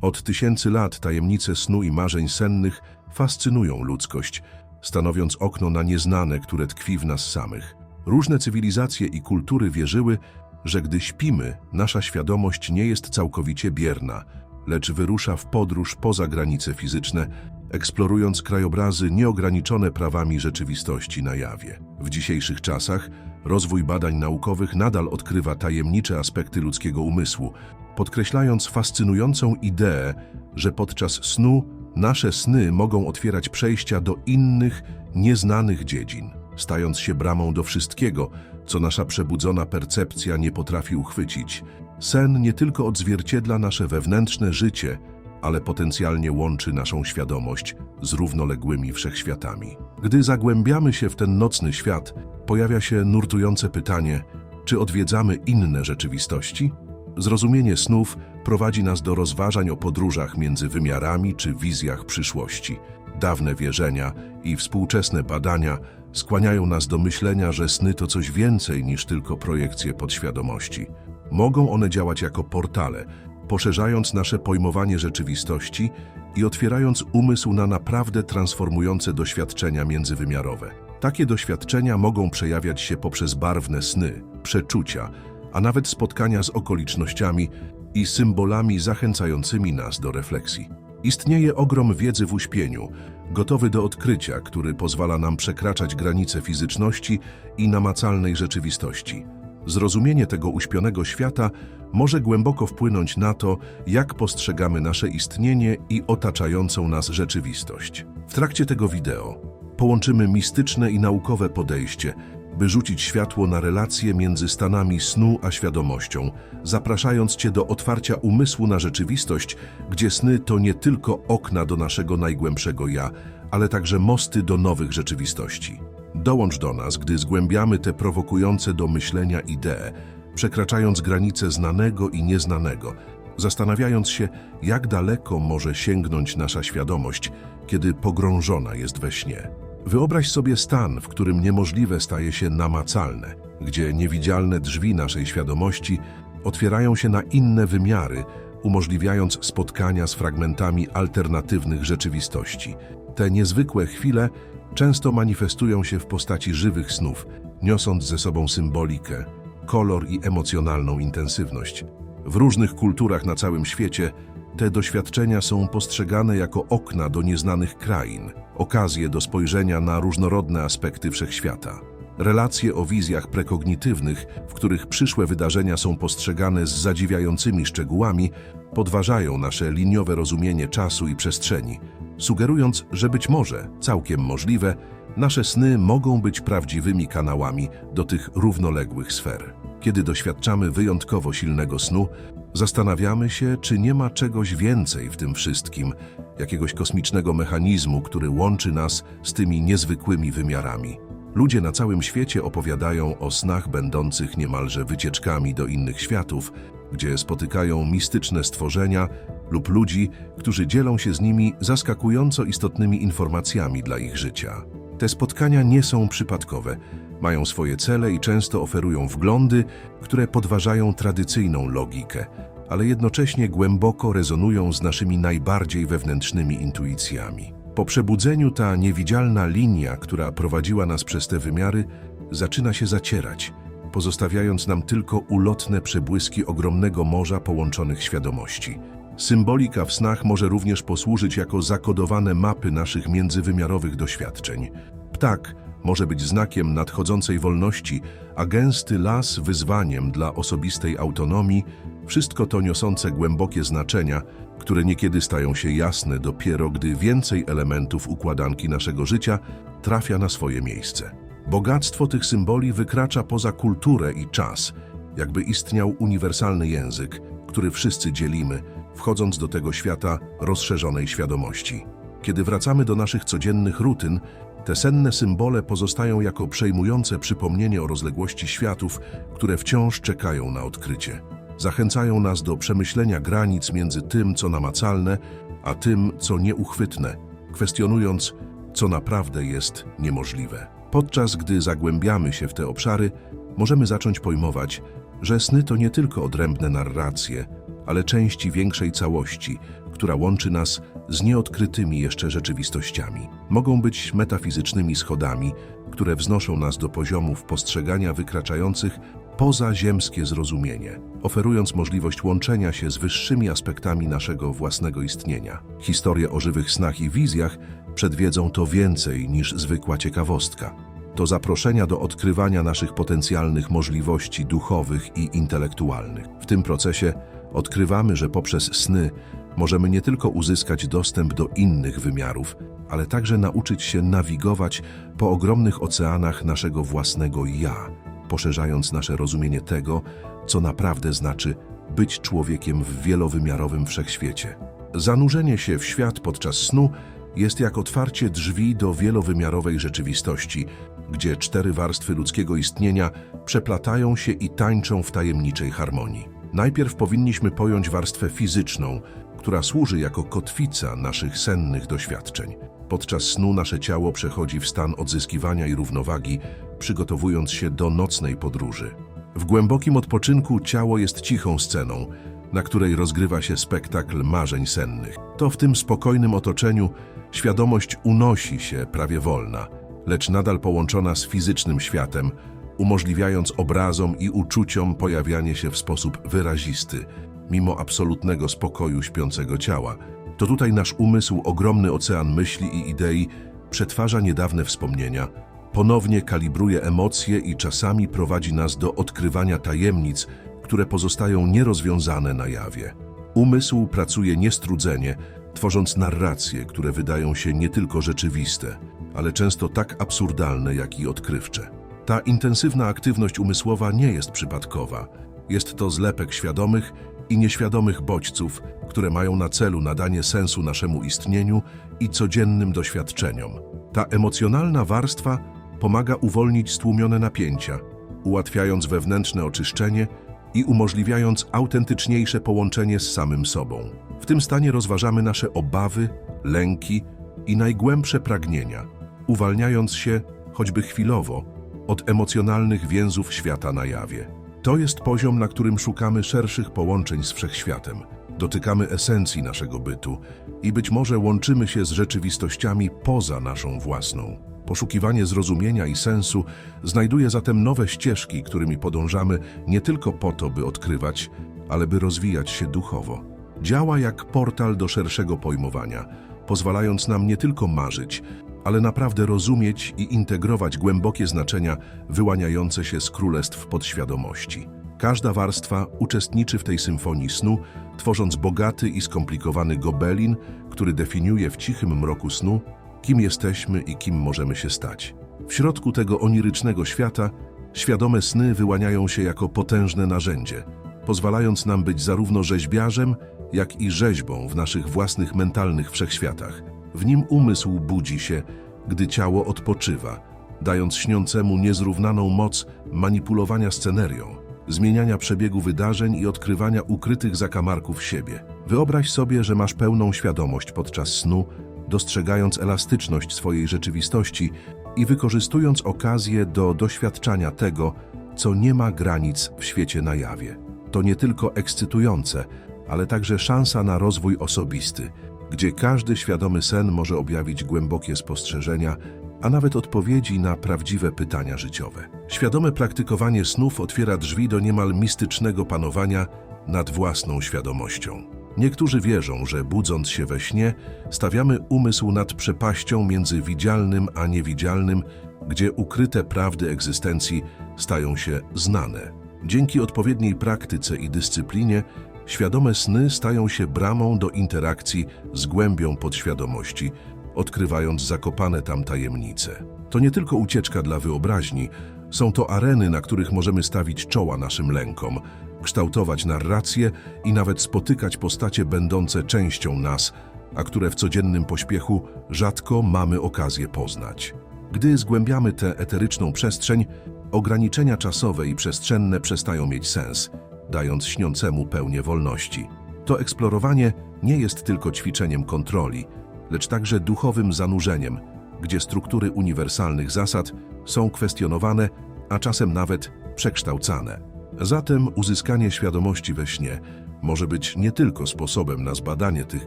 Od tysięcy lat tajemnice snu i marzeń sennych fascynują ludzkość, stanowiąc okno na nieznane, które tkwi w nas samych. Różne cywilizacje i kultury wierzyły, że gdy śpimy, nasza świadomość nie jest całkowicie bierna, lecz wyrusza w podróż poza granice fizyczne, eksplorując krajobrazy nieograniczone prawami rzeczywistości na jawie. W dzisiejszych czasach rozwój badań naukowych nadal odkrywa tajemnicze aspekty ludzkiego umysłu, podkreślając fascynującą ideę, że podczas snu nasze sny mogą otwierać przejścia do innych, nieznanych dziedzin, stając się bramą do wszystkiego, co nasza przebudzona percepcja nie potrafi uchwycić. Sen nie tylko odzwierciedla nasze wewnętrzne życie, ale potencjalnie łączy naszą świadomość z równoległymi wszechświatami. Gdy zagłębiamy się w ten nocny świat, pojawia się nurtujące pytanie, czy odwiedzamy inne rzeczywistości? Zrozumienie snów prowadzi nas do rozważań o podróżach między wymiarami czy wizjach przyszłości. Dawne wierzenia i współczesne badania skłaniają nas do myślenia, że sny to coś więcej niż tylko projekcje podświadomości. Mogą one działać jako portale, poszerzając nasze pojmowanie rzeczywistości i otwierając umysł na naprawdę transformujące doświadczenia międzywymiarowe. Takie doświadczenia mogą przejawiać się poprzez barwne sny, przeczucia, a nawet spotkania z okolicznościami i symbolami zachęcającymi nas do refleksji. Istnieje ogrom wiedzy w uśpieniu, gotowy do odkrycia, który pozwala nam przekraczać granice fizyczności i namacalnej rzeczywistości. Zrozumienie tego uśpionego świata może głęboko wpłynąć na to, jak postrzegamy nasze istnienie i otaczającą nas rzeczywistość. W trakcie tego wideo połączymy mistyczne i naukowe podejście, by rzucić światło na relacje między stanami snu a świadomością, zapraszając Cię do otwarcia umysłu na rzeczywistość, gdzie sny to nie tylko okna do naszego najgłębszego ja, ale także mosty do nowych rzeczywistości. Dołącz do nas, gdy zgłębiamy te prowokujące do myślenia idee, przekraczając granice znanego i nieznanego, zastanawiając się, jak daleko może sięgnąć nasza świadomość, kiedy pogrążona jest we śnie. Wyobraź sobie stan, w którym niemożliwe staje się namacalne, gdzie niewidzialne drzwi naszej świadomości otwierają się na inne wymiary, umożliwiając spotkania z fragmentami alternatywnych rzeczywistości. Te niezwykłe chwile często manifestują się w postaci żywych snów, niosąc ze sobą symbolikę, kolor i emocjonalną intensywność. W różnych kulturach na całym świecie te doświadczenia są postrzegane jako okna do nieznanych krain, okazje do spojrzenia na różnorodne aspekty wszechświata. Relacje o wizjach prekognitywnych, w których przyszłe wydarzenia są postrzegane z zadziwiającymi szczegółami, podważają nasze liniowe rozumienie czasu i przestrzeni, sugerując, że być może, całkiem możliwe, nasze sny mogą być prawdziwymi kanałami do tych równoległych sfer. Kiedy doświadczamy wyjątkowo silnego snu, zastanawiamy się, czy nie ma czegoś więcej w tym wszystkim, jakiegoś kosmicznego mechanizmu, który łączy nas z tymi niezwykłymi wymiarami. Ludzie na całym świecie opowiadają o snach będących niemalże wycieczkami do innych światów, gdzie spotykają mistyczne stworzenia lub ludzi, którzy dzielą się z nimi zaskakująco istotnymi informacjami dla ich życia. Te spotkania nie są przypadkowe, mają swoje cele i często oferują wglądy, które podważają tradycyjną logikę, ale jednocześnie głęboko rezonują z naszymi najbardziej wewnętrznymi intuicjami. Po przebudzeniu ta niewidzialna linia, która prowadziła nas przez te wymiary, zaczyna się zacierać, pozostawiając nam tylko ulotne przebłyski ogromnego morza połączonych świadomości. Symbolika w snach może również posłużyć jako zakodowane mapy naszych międzywymiarowych doświadczeń. Ptak może być znakiem nadchodzącej wolności, a gęsty las wyzwaniem dla osobistej autonomii, wszystko to niosące głębokie znaczenia, które niekiedy stają się jasne dopiero gdy więcej elementów układanki naszego życia trafia na swoje miejsce. Bogactwo tych symboli wykracza poza kulturę i czas, jakby istniał uniwersalny język, który wszyscy dzielimy, wchodząc do tego świata rozszerzonej świadomości. Kiedy wracamy do naszych codziennych rutyn, te senne symbole pozostają jako przejmujące przypomnienie o rozległości światów, które wciąż czekają na odkrycie. Zachęcają nas do przemyślenia granic między tym, co namacalne, a tym, co nieuchwytne, kwestionując, co naprawdę jest niemożliwe. Podczas gdy zagłębiamy się w te obszary, możemy zacząć pojmować, że sny to nie tylko odrębne narracje, ale części większej całości, która łączy nas z nieodkrytymi jeszcze rzeczywistościami. Mogą być metafizycznymi schodami, które wznoszą nas do poziomów postrzegania wykraczających poza ziemskie zrozumienie, oferując możliwość łączenia się z wyższymi aspektami naszego własnego istnienia. Historie o żywych snach i wizjach przedwiedzą to więcej niż zwykła ciekawostka. To zaproszenia do odkrywania naszych potencjalnych możliwości duchowych i intelektualnych. W tym procesie odkrywamy, że poprzez sny możemy nie tylko uzyskać dostęp do innych wymiarów, ale także nauczyć się nawigować po ogromnych oceanach naszego własnego ja, poszerzając nasze rozumienie tego, co naprawdę znaczy być człowiekiem w wielowymiarowym wszechświecie. Zanurzenie się w świat podczas snu jest jak otwarcie drzwi do wielowymiarowej rzeczywistości, gdzie cztery warstwy ludzkiego istnienia przeplatają się i tańczą w tajemniczej harmonii. Najpierw powinniśmy pojąć warstwę fizyczną, która służy jako kotwica naszych sennych doświadczeń. Podczas snu nasze ciało przechodzi w stan odzyskiwania i równowagi, przygotowując się do nocnej podróży. W głębokim odpoczynku ciało jest cichą sceną, na której rozgrywa się spektakl marzeń sennych. To w tym spokojnym otoczeniu świadomość unosi się prawie wolna, lecz nadal połączona z fizycznym światem, umożliwiając obrazom i uczuciom pojawianie się w sposób wyrazisty, mimo absolutnego spokoju śpiącego ciała. To tutaj nasz umysł, ogromny ocean myśli i idei, przetwarza niedawne wspomnienia, ponownie kalibruje emocje i czasami prowadzi nas do odkrywania tajemnic, które pozostają nierozwiązane na jawie. Umysł pracuje niestrudzenie, tworząc narracje, które wydają się nie tylko rzeczywiste, ale często tak absurdalne, jak i odkrywcze. Ta intensywna aktywność umysłowa nie jest przypadkowa. Jest to zlepek świadomych i nieświadomych bodźców, które mają na celu nadanie sensu naszemu istnieniu i codziennym doświadczeniom. Ta emocjonalna warstwa pomaga uwolnić stłumione napięcia, ułatwiając wewnętrzne oczyszczenie i umożliwiając autentyczniejsze połączenie z samym sobą. W tym stanie rozważamy nasze obawy, lęki i najgłębsze pragnienia, uwalniając się, choćby chwilowo, od emocjonalnych więzów świata na jawie. To jest poziom, na którym szukamy szerszych połączeń z wszechświatem. Dotykamy esencji naszego bytu i być może łączymy się z rzeczywistościami poza naszą własną. Poszukiwanie zrozumienia i sensu znajduje zatem nowe ścieżki, którymi podążamy nie tylko po to, by odkrywać, ale by rozwijać się duchowo. Działa jak portal do szerszego pojmowania, pozwalając nam nie tylko marzyć, ale naprawdę rozumieć i integrować głębokie znaczenia wyłaniające się z królestw podświadomości. Każda warstwa uczestniczy w tej symfonii snu, tworząc bogaty i skomplikowany gobelin, który definiuje w cichym mroku snu, kim jesteśmy i kim możemy się stać. W środku tego onirycznego świata świadome sny wyłaniają się jako potężne narzędzie, pozwalając nam być zarówno rzeźbiarzem, jak i rzeźbą w naszych własnych mentalnych wszechświatach. W nim umysł budzi się, gdy ciało odpoczywa, dając śniącemu niezrównaną moc manipulowania scenerią, zmieniania przebiegu wydarzeń i odkrywania ukrytych zakamarków siebie. Wyobraź sobie, że masz pełną świadomość podczas snu, dostrzegając elastyczność swojej rzeczywistości i wykorzystując okazję do doświadczania tego, co nie ma granic w świecie na jawie. To nie tylko ekscytujące, ale także szansa na rozwój osobisty, gdzie każdy świadomy sen może objawić głębokie spostrzeżenia, a nawet odpowiedzi na prawdziwe pytania życiowe. Świadome praktykowanie snów otwiera drzwi do niemal mistycznego panowania nad własną świadomością. Niektórzy wierzą, że budząc się we śnie, stawiamy umysł nad przepaścią między widzialnym a niewidzialnym, gdzie ukryte prawdy egzystencji stają się znane. Dzięki odpowiedniej praktyce i dyscyplinie, świadome sny stają się bramą do interakcji z głębią podświadomości, odkrywając zakopane tam tajemnice. To nie tylko ucieczka dla wyobraźni, są to areny, na których możemy stawić czoła naszym lękom, kształtować narracje i nawet spotykać postacie będące częścią nas, a które w codziennym pośpiechu rzadko mamy okazję poznać. Gdy zgłębiamy tę eteryczną przestrzeń, ograniczenia czasowe i przestrzenne przestają mieć sens, dając śniącemu pełnię wolności. To eksplorowanie nie jest tylko ćwiczeniem kontroli, lecz także duchowym zanurzeniem, gdzie struktury uniwersalnych zasad są kwestionowane, a czasem nawet przekształcane. Zatem uzyskanie świadomości we śnie może być nie tylko sposobem na zbadanie tych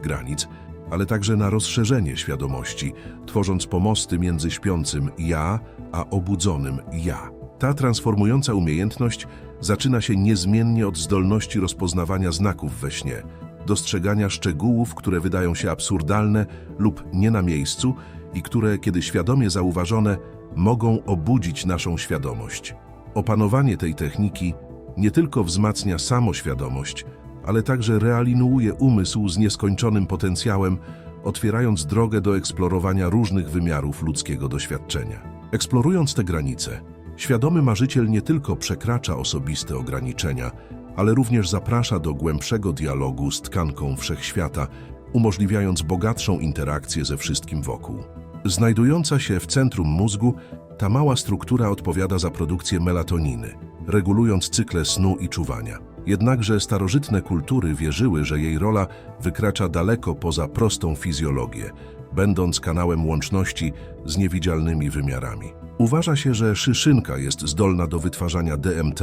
granic, ale także na rozszerzenie świadomości, tworząc pomosty między śpiącym ja a obudzonym ja. Ta transformująca umiejętność zaczyna się niezmiennie od zdolności rozpoznawania znaków we śnie, dostrzegania szczegółów, które wydają się absurdalne lub nie na miejscu i które, kiedy świadomie zauważone, mogą obudzić naszą świadomość. Opanowanie tej techniki nie tylko wzmacnia samoświadomość, ale także realinuuje umysł z nieskończonym potencjałem, otwierając drogę do eksplorowania różnych wymiarów ludzkiego doświadczenia. Eksplorując te granice, świadomy marzyciel nie tylko przekracza osobiste ograniczenia, ale również zaprasza do głębszego dialogu z tkanką wszechświata, umożliwiając bogatszą interakcję ze wszystkim wokół. Znajdująca się w centrum mózgu, ta mała struktura odpowiada za produkcję melatoniny, regulując cykle snu i czuwania. Jednakże starożytne kultury wierzyły, że jej rola wykracza daleko poza prostą fizjologię, będąc kanałem łączności z niewidzialnymi wymiarami. Uważa się, że szyszynka jest zdolna do wytwarzania DMT,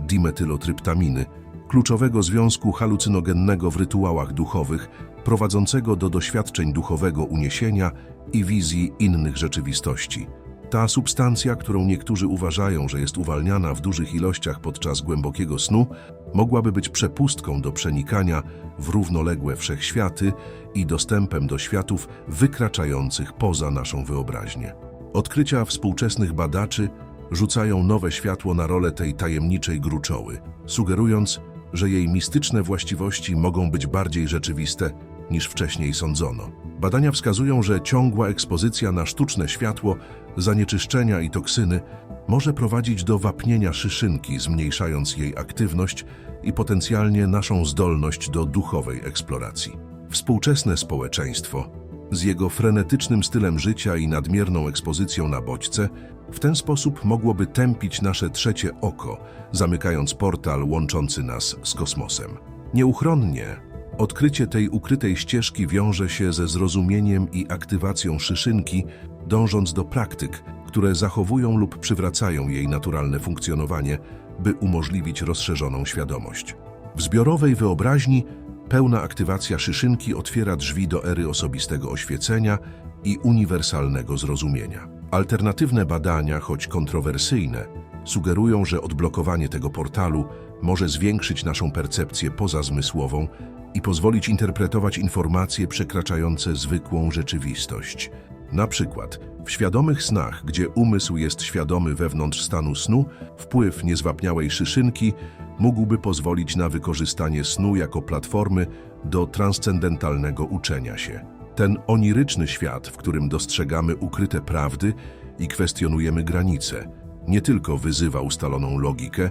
dimetylotryptaminy, kluczowego związku halucynogennego w rytuałach duchowych, prowadzącego do doświadczeń duchowego uniesienia i wizji innych rzeczywistości. Ta substancja, którą niektórzy uważają, że jest uwalniana w dużych ilościach podczas głębokiego snu, mogłaby być przepustką do przenikania w równoległe wszechświaty i dostępem do światów wykraczających poza naszą wyobraźnię. Odkrycia współczesnych badaczy rzucają nowe światło na rolę tej tajemniczej gruczoły, sugerując, że jej mistyczne właściwości mogą być bardziej rzeczywiste niż wcześniej sądzono. Badania wskazują, że ciągła ekspozycja na sztuczne światło, zanieczyszczenia i toksyny może prowadzić do wapnienia szyszynki, zmniejszając jej aktywność i potencjalnie naszą zdolność do duchowej eksploracji. Współczesne społeczeństwo, z jego frenetycznym stylem życia i nadmierną ekspozycją na bodźce, w ten sposób mogłoby tępić nasze trzecie oko, zamykając portal łączący nas z kosmosem. Nieuchronnie odkrycie tej ukrytej ścieżki wiąże się ze zrozumieniem i aktywacją szyszynki, dążąc do praktyk, które zachowują lub przywracają jej naturalne funkcjonowanie, by umożliwić rozszerzoną świadomość. W zbiorowej wyobraźni pełna aktywacja szyszynki otwiera drzwi do ery osobistego oświecenia i uniwersalnego zrozumienia. Alternatywne badania, choć kontrowersyjne, sugerują, że odblokowanie tego portalu może zwiększyć naszą percepcję pozazmysłową i pozwolić interpretować informacje przekraczające zwykłą rzeczywistość. Na przykład w świadomych snach, gdzie umysł jest świadomy wewnątrz stanu snu, wpływ niezwapniałej szyszynki mógłby pozwolić na wykorzystanie snu jako platformy do transcendentalnego uczenia się. Ten oniryczny świat, w którym dostrzegamy ukryte prawdy i kwestionujemy granice, nie tylko wyzywa ustaloną logikę,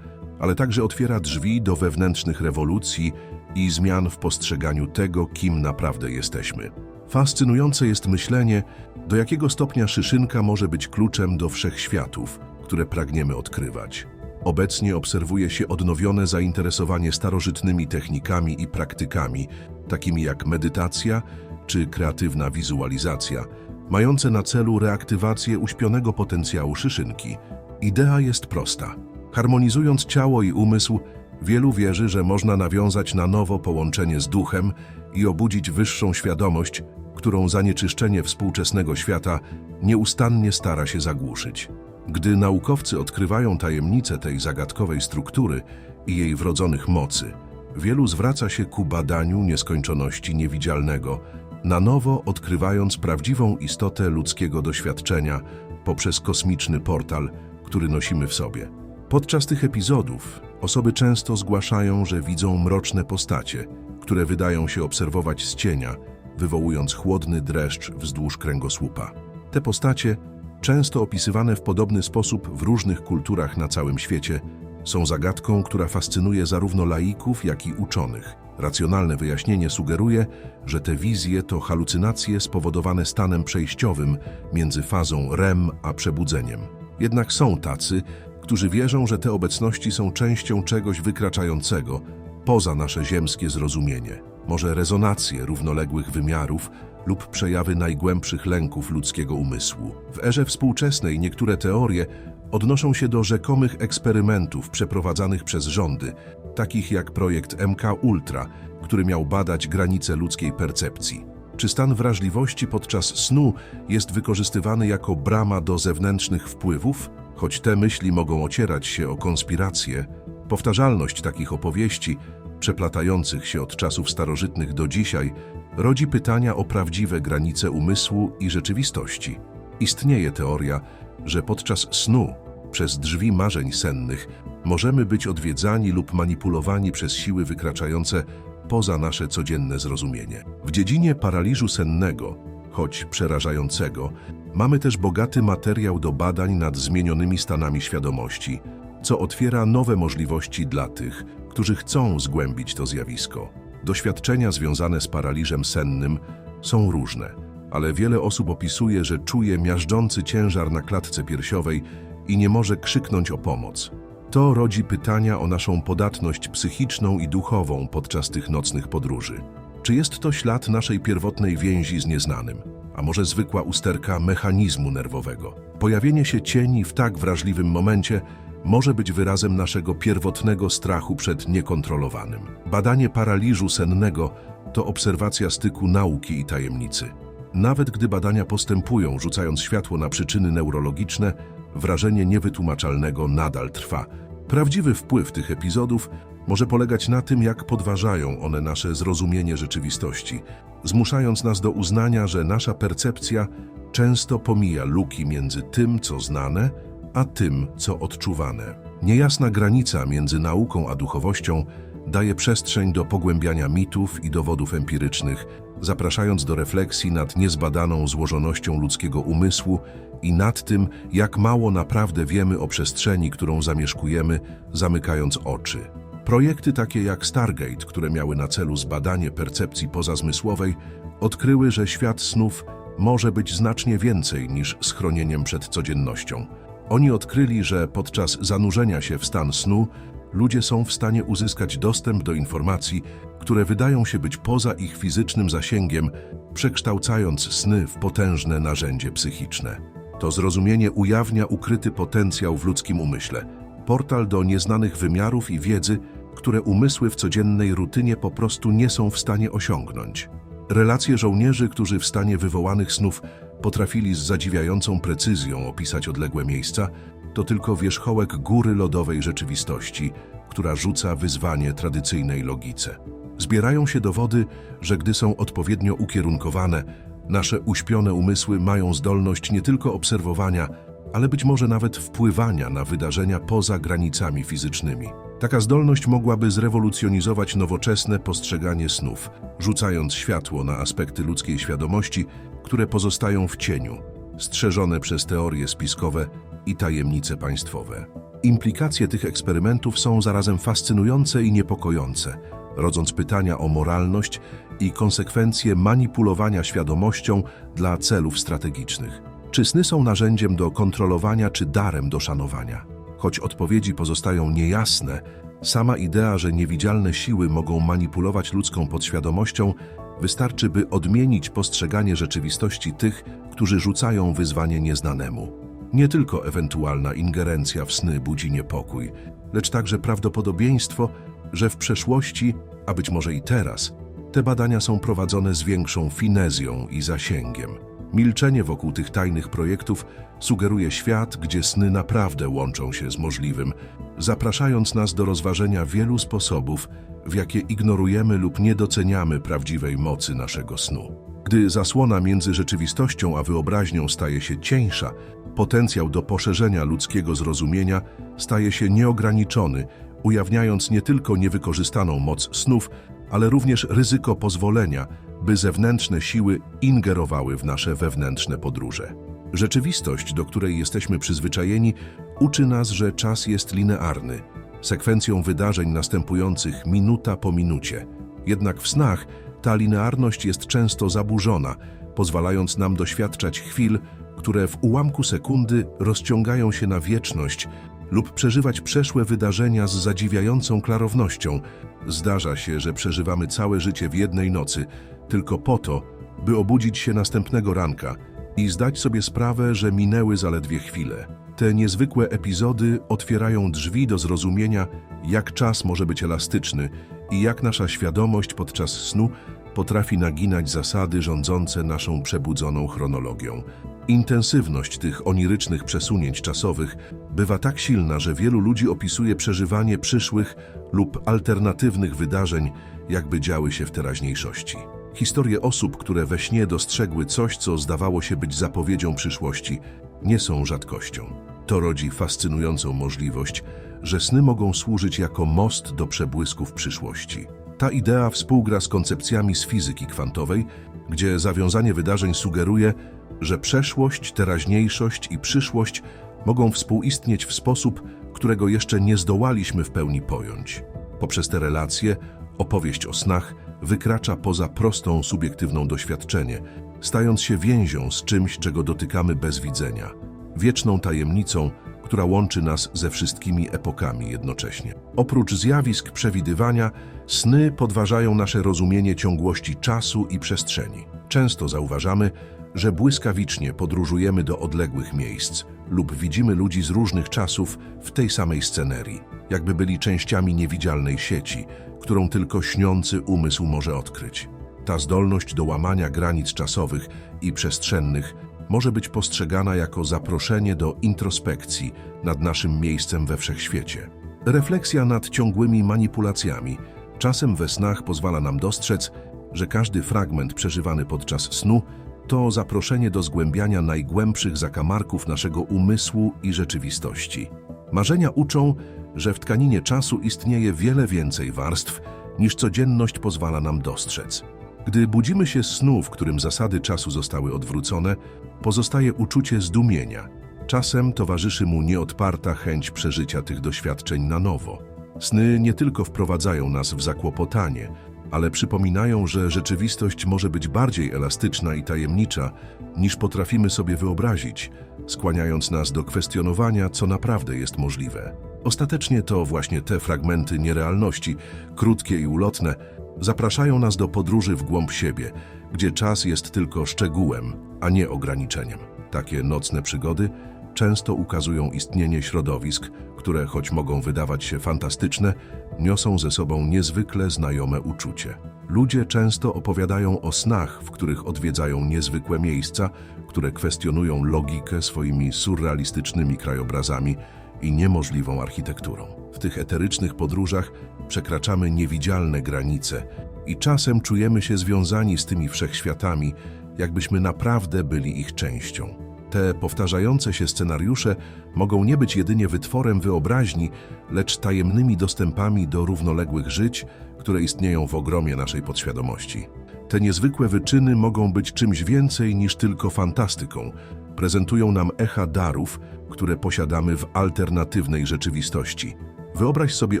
ale także otwiera drzwi do wewnętrznych rewolucji i zmian w postrzeganiu tego, kim naprawdę jesteśmy. Fascynujące jest myślenie, do jakiego stopnia szyszynka może być kluczem do wszechświatów, które pragniemy odkrywać. Obecnie obserwuje się odnowione zainteresowanie starożytnymi technikami i praktykami, takimi jak medytacja czy kreatywna wizualizacja, mające na celu reaktywację uśpionego potencjału szyszynki. Idea jest prosta. Harmonizując ciało i umysł, wielu wierzy, że można nawiązać na nowo połączenie z duchem i obudzić wyższą świadomość, którą zanieczyszczenie współczesnego świata nieustannie stara się zagłuszyć. Gdy naukowcy odkrywają tajemnicę tej zagadkowej struktury i jej wrodzonych mocy, wielu zwraca się ku badaniu nieskończoności niewidzialnego, na nowo odkrywając prawdziwą istotę ludzkiego doświadczenia poprzez kosmiczny portal, który nosimy w sobie. Podczas tych epizodów osoby często zgłaszają, że widzą mroczne postacie, które wydają się obserwować z cienia, wywołując chłodny dreszcz wzdłuż kręgosłupa. Te postacie, często opisywane w podobny sposób w różnych kulturach na całym świecie, są zagadką, która fascynuje zarówno laików, jak i uczonych. Racjonalne wyjaśnienie sugeruje, że te wizje to halucynacje spowodowane stanem przejściowym między fazą REM a przebudzeniem. Jednak są tacy, którzy wierzą, że te obecności są częścią czegoś wykraczającego poza nasze ziemskie zrozumienie. Może rezonacje równoległych wymiarów lub przejawy najgłębszych lęków ludzkiego umysłu. W erze współczesnej niektóre teorie odnoszą się do rzekomych eksperymentów przeprowadzanych przez rządy, takich jak projekt MK Ultra, który miał badać granice ludzkiej percepcji. Czy stan wrażliwości podczas snu jest wykorzystywany jako brama do zewnętrznych wpływów? Choć te myśli mogą ocierać się o konspiracje, powtarzalność takich opowieści, przeplatających się od czasów starożytnych do dzisiaj, rodzi pytania o prawdziwe granice umysłu i rzeczywistości. Istnieje teoria, że podczas snu, przez drzwi marzeń sennych, możemy być odwiedzani lub manipulowani przez siły wykraczające poza nasze codzienne zrozumienie. W dziedzinie paraliżu sennego, choć przerażającego, mamy też bogaty materiał do badań nad zmienionymi stanami świadomości, co otwiera nowe możliwości dla tych, którzy chcą zgłębić to zjawisko. Doświadczenia związane z paraliżem sennym są różne, ale wiele osób opisuje, że czuje miażdżący ciężar na klatce piersiowej i nie może krzyknąć o pomoc. To rodzi pytania o naszą podatność psychiczną i duchową podczas tych nocnych podróży. Czy jest to ślad naszej pierwotnej więzi z nieznanym, a może zwykła usterka mechanizmu nerwowego? Pojawienie się cieni w tak wrażliwym momencie może być wyrazem naszego pierwotnego strachu przed niekontrolowanym. Badanie paraliżu sennego to obserwacja styku nauki i tajemnicy. Nawet gdy badania postępują, rzucając światło na przyczyny neurologiczne, wrażenie niewytłumaczalnego nadal trwa. Prawdziwy wpływ tych epizodów może polegać na tym, jak podważają one nasze zrozumienie rzeczywistości, zmuszając nas do uznania, że nasza percepcja często pomija luki między tym, co znane, a tym, co odczuwane. Niejasna granica między nauką a duchowością daje przestrzeń do pogłębiania mitów i dowodów empirycznych, zapraszając do refleksji nad niezbadaną złożonością ludzkiego umysłu i nad tym, jak mało naprawdę wiemy o przestrzeni, którą zamieszkujemy, zamykając oczy. Projekty takie jak Stargate, które miały na celu zbadanie percepcji pozazmysłowej, odkryły, że świat snów może być znacznie więcej niż schronieniem przed codziennością. Oni odkryli, że podczas zanurzenia się w stan snu ludzie są w stanie uzyskać dostęp do informacji, które wydają się być poza ich fizycznym zasięgiem, przekształcając sny w potężne narzędzie psychiczne. To zrozumienie ujawnia ukryty potencjał w ludzkim umyśle, portal do nieznanych wymiarów i wiedzy, które umysły w codziennej rutynie po prostu nie są w stanie osiągnąć. Relacje żołnierzy, którzy w stanie wywołanych snów potrafili z zadziwiającą precyzją opisać odległe miejsca, to tylko wierzchołek góry lodowej rzeczywistości, która rzuca wyzwanie tradycyjnej logice. Zbierają się dowody, że gdy są odpowiednio ukierunkowane, nasze uśpione umysły mają zdolność nie tylko obserwowania, ale być może nawet wpływania na wydarzenia poza granicami fizycznymi. Taka zdolność mogłaby zrewolucjonizować nowoczesne postrzeganie snów, rzucając światło na aspekty ludzkiej świadomości, które pozostają w cieniu, strzeżone przez teorie spiskowe i tajemnice państwowe. Implikacje tych eksperymentów są zarazem fascynujące i niepokojące, rodząc pytania o moralność i konsekwencje manipulowania świadomością dla celów strategicznych. Czy sny są narzędziem do kontrolowania czy darem do szanowania? Choć odpowiedzi pozostają niejasne, sama idea, że niewidzialne siły mogą manipulować ludzką podświadomością, wystarczy, by odmienić postrzeganie rzeczywistości tych, którzy rzucają wyzwanie nieznanemu. Nie tylko ewentualna ingerencja w sny budzi niepokój, lecz także prawdopodobieństwo, że w przeszłości, a być może i teraz, te badania są prowadzone z większą finezją i zasięgiem. Milczenie wokół tych tajnych projektów sugeruje świat, gdzie sny naprawdę łączą się z możliwym, zapraszając nas do rozważenia wielu sposobów, w jakie ignorujemy lub nie doceniamy prawdziwej mocy naszego snu. Gdy zasłona między rzeczywistością a wyobraźnią staje się cieńsza, potencjał do poszerzenia ludzkiego zrozumienia staje się nieograniczony, ujawniając nie tylko niewykorzystaną moc snów, ale również ryzyko pozwolenia, by zewnętrzne siły ingerowały w nasze wewnętrzne podróże. Rzeczywistość, do której jesteśmy przyzwyczajeni, uczy nas, że czas jest linearny, sekwencją wydarzeń następujących minuta po minucie. Jednak w snach ta linearność jest często zaburzona, pozwalając nam doświadczać chwil, które w ułamku sekundy rozciągają się na wieczność lub przeżywać przeszłe wydarzenia z zadziwiającą klarownością. Zdarza się, że przeżywamy całe życie w jednej nocy, tylko po to, by obudzić się następnego ranka i zdać sobie sprawę, że minęły zaledwie chwile. Te niezwykłe epizody otwierają drzwi do zrozumienia, jak czas może być elastyczny i jak nasza świadomość podczas snu potrafi naginać zasady rządzące naszą przebudzoną chronologią. Intensywność tych onirycznych przesunięć czasowych bywa tak silna, że wielu ludzi opisuje przeżywanie przyszłych lub alternatywnych wydarzeń, jakby działy się w teraźniejszości. Historie osób, które we śnie dostrzegły coś, co zdawało się być zapowiedzią przyszłości, nie są rzadkością. To rodzi fascynującą możliwość, że sny mogą służyć jako most do przebłysków przyszłości. Ta idea współgra z koncepcjami z fizyki kwantowej, gdzie zawiązanie wydarzeń sugeruje, że przeszłość, teraźniejszość i przyszłość mogą współistnieć w sposób, którego jeszcze nie zdołaliśmy w pełni pojąć. Poprzez te relacje opowieść o snach wykracza poza prostą, subiektywną doświadczenie, stając się więzią z czymś, czego dotykamy bez widzenia, wieczną tajemnicą, która łączy nas ze wszystkimi epokami jednocześnie. Oprócz zjawisk przewidywania, sny podważają nasze rozumienie ciągłości czasu i przestrzeni. Często zauważamy, że błyskawicznie podróżujemy do odległych miejsc lub widzimy ludzi z różnych czasów w tej samej scenerii, jakby byli częściami niewidzialnej sieci, którą tylko śniący umysł może odkryć. Ta zdolność do łamania granic czasowych i przestrzennych może być postrzegana jako zaproszenie do introspekcji nad naszym miejscem we wszechświecie. Refleksja nad ciągłymi manipulacjami czasem we snach pozwala nam dostrzec, że każdy fragment przeżywany podczas snu to zaproszenie do zgłębiania najgłębszych zakamarków naszego umysłu i rzeczywistości. Marzenia uczą, że w tkaninie czasu istnieje wiele więcej warstw, niż codzienność pozwala nam dostrzec. Gdy budzimy się snu, w którym zasady czasu zostały odwrócone, pozostaje uczucie zdumienia. Czasem towarzyszy mu nieodparta chęć przeżycia tych doświadczeń na nowo. Sny nie tylko wprowadzają nas w zakłopotanie, ale przypominają, że rzeczywistość może być bardziej elastyczna i tajemnicza, niż potrafimy sobie wyobrazić, skłaniając nas do kwestionowania, co naprawdę jest możliwe. Ostatecznie to właśnie te fragmenty nierealności, krótkie i ulotne, zapraszają nas do podróży w głąb siebie, gdzie czas jest tylko szczegółem, a nie ograniczeniem. Takie nocne przygody często ukazują istnienie środowisk, które, choć mogą wydawać się fantastyczne, niosą ze sobą niezwykle znajome uczucie. Ludzie często opowiadają o snach, w których odwiedzają niezwykłe miejsca, które kwestionują logikę swoimi surrealistycznymi krajobrazami i niemożliwą architekturą. W tych eterycznych podróżach przekraczamy niewidzialne granice i czasem czujemy się związani z tymi wszechświatami, jakbyśmy naprawdę byli ich częścią. Te powtarzające się scenariusze mogą nie być jedynie wytworem wyobraźni, lecz tajemnymi dostępami do równoległych żyć, które istnieją w ogromie naszej podświadomości. Te niezwykłe wyczyny mogą być czymś więcej niż tylko fantastyką. Prezentują nam echa darów, które posiadamy w alternatywnej rzeczywistości. Wyobraź sobie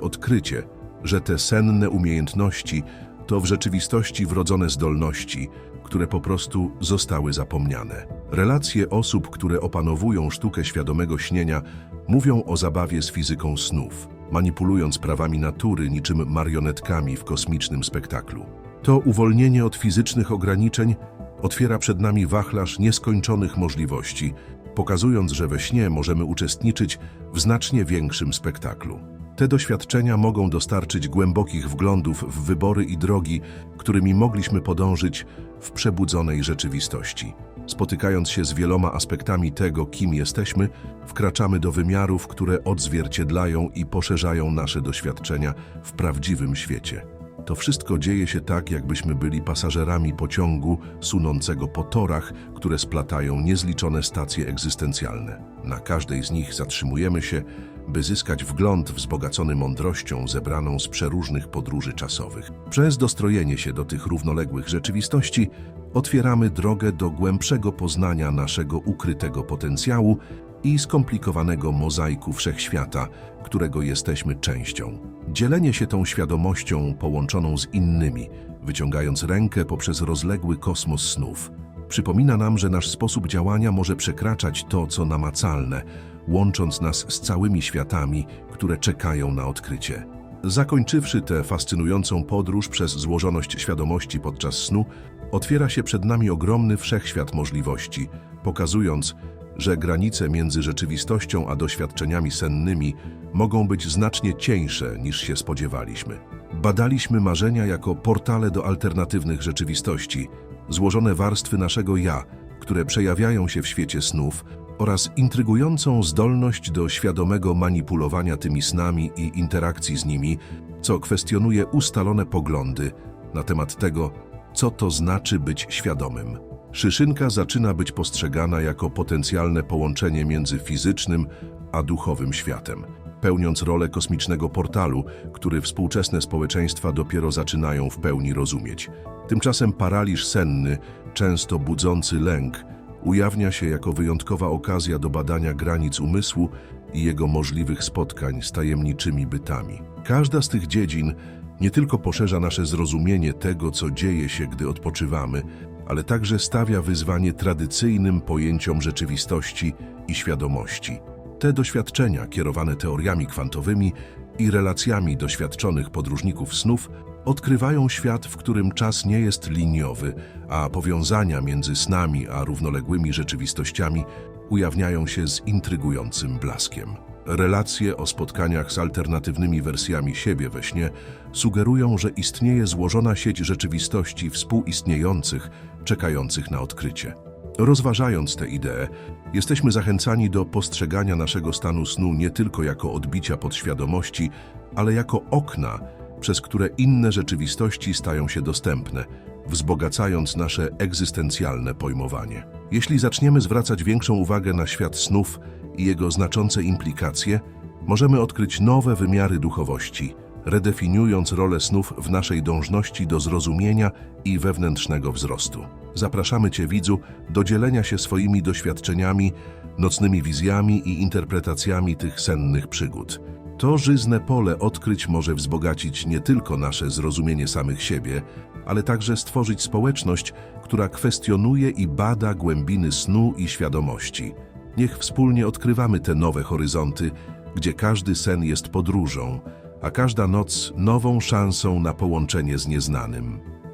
odkrycie, że te senne umiejętności to w rzeczywistości wrodzone zdolności, które po prostu zostały zapomniane. Relacje osób, które opanowują sztukę świadomego śnienia, mówią o zabawie z fizyką snów, manipulując prawami natury niczym marionetkami w kosmicznym spektaklu. To uwolnienie od fizycznych ograniczeń otwiera przed nami wachlarz nieskończonych możliwości, pokazując, że we śnie możemy uczestniczyć w znacznie większym spektaklu. Te doświadczenia mogą dostarczyć głębokich wglądów w wybory i drogi, którymi mogliśmy podążyć w przebudzonej rzeczywistości. Spotykając się z wieloma aspektami tego, kim jesteśmy, wkraczamy do wymiarów, które odzwierciedlają i poszerzają nasze doświadczenia w prawdziwym świecie. To wszystko dzieje się tak, jakbyśmy byli pasażerami pociągu sunącego po torach, które splatają niezliczone stacje egzystencjalne. Na każdej z nich zatrzymujemy się, by zyskać wgląd wzbogacony mądrością zebraną z przeróżnych podróży czasowych. Przez dostrojenie się do tych równoległych rzeczywistości otwieramy drogę do głębszego poznania naszego ukrytego potencjału i skomplikowanego mozaiku wszechświata, którego jesteśmy częścią. Dzielenie się tą świadomością połączoną z innymi, wyciągając rękę poprzez rozległy kosmos snów, przypomina nam, że nasz sposób działania może przekraczać to, co namacalne, łącząc nas z całymi światami, które czekają na odkrycie. Zakończywszy tę fascynującą podróż przez złożoność świadomości podczas snu, otwiera się przed nami ogromny wszechświat możliwości, pokazując, że granice między rzeczywistością a doświadczeniami sennymi mogą być znacznie cieńsze niż się spodziewaliśmy. Badaliśmy marzenia jako portale do alternatywnych rzeczywistości, złożone warstwy naszego ja, które przejawiają się w świecie snów, oraz intrygującą zdolność do świadomego manipulowania tymi snami i interakcji z nimi, co kwestionuje ustalone poglądy na temat tego, co to znaczy być świadomym. Szyszynka zaczyna być postrzegana jako potencjalne połączenie między fizycznym a duchowym światem, pełniąc rolę kosmicznego portalu, który współczesne społeczeństwa dopiero zaczynają w pełni rozumieć. Tymczasem paraliż senny, często budzący lęk, ujawnia się jako wyjątkowa okazja do badania granic umysłu i jego możliwych spotkań z tajemniczymi bytami. Każda z tych dziedzin nie tylko poszerza nasze zrozumienie tego, co dzieje się, gdy odpoczywamy, ale także stawia wyzwanie tradycyjnym pojęciom rzeczywistości i świadomości. Te doświadczenia, kierowane teoriami kwantowymi i relacjami doświadczonych podróżników snów, odkrywają świat, w którym czas nie jest liniowy, a powiązania między snami a równoległymi rzeczywistościami ujawniają się z intrygującym blaskiem. Relacje o spotkaniach z alternatywnymi wersjami siebie we śnie sugerują, że istnieje złożona sieć rzeczywistości współistniejących, czekających na odkrycie. Rozważając tę ideę, jesteśmy zachęcani do postrzegania naszego stanu snu nie tylko jako odbicia podświadomości, ale jako okna, przez które inne rzeczywistości stają się dostępne, wzbogacając nasze egzystencjalne pojmowanie. Jeśli zaczniemy zwracać większą uwagę na świat snów i jego znaczące implikacje, możemy odkryć nowe wymiary duchowości, redefiniując rolę snów w naszej dążności do zrozumienia i wewnętrznego wzrostu. Zapraszamy Cię, widzu, do dzielenia się swoimi doświadczeniami, nocnymi wizjami i interpretacjami tych sennych przygód. To żyzne pole odkryć może wzbogacić nie tylko nasze zrozumienie samych siebie, ale także stworzyć społeczność, która kwestionuje i bada głębiny snu i świadomości. Niech wspólnie odkrywamy te nowe horyzonty, gdzie każdy sen jest podróżą, a każda noc nową szansą na połączenie z nieznanym.